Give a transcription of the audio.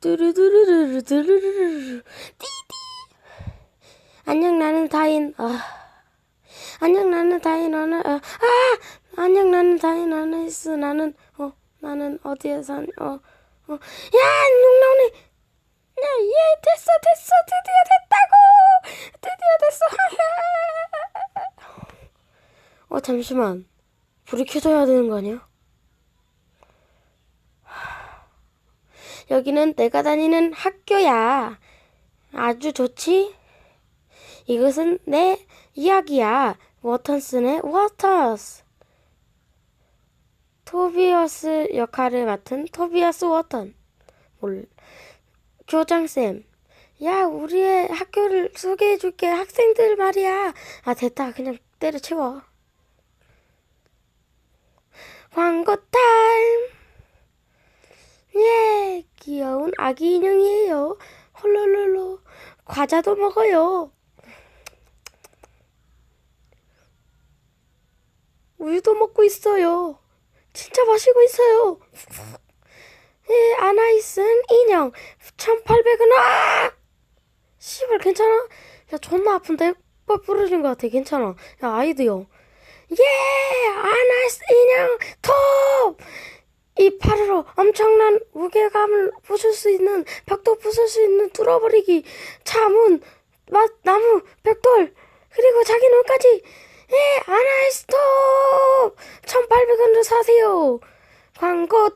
뚜루두루루루 뚜루루루루 띠띠 안녕 나는 다인 아 안녕 나는 다인 어느 아, 아 안녕 나는 다인 어느스 나는 어 나는 어디에 산 어어야 용나오네 야얘 됐어 됐어 드디어 됐다고 드디어 됐어 어 잠시만 불이 켜져야 되는 거 아니야? 여기는 내가 다니는 학교야. 아주 좋지? 이것은 내 이야기야. 워턴슨의 워터스. 토비어스 역할을 맡은 토비아스 워턴. 몰. 교장쌤. 야, 우리의 학교를 소개해줄게. 학생들 말이야. 아, 됐다. 그냥 때려치워. 광고 타임! 예, 귀여운 아기 인형이에요. 홀로로로. 과자도 먹어요. 우유도 먹고 있어요. 진짜 마시고 있어요. 예, 아나이슨 인형. 1800원. 아! 씨발, 괜찮아? 야, 존나 아픈데? 뻘 부러진 것 같아. 괜찮아. 야, 아이드요. 예! 아나이스 인형 톱! 이 팔으로 엄청난 무게감을 부술 수 있는 벽도 부술 수 있는 뚫어버리기 차문 맛 나무 벽돌 그리고 자기 눈까지. 예 아나이스톱! 1800원으로 사세요. 광고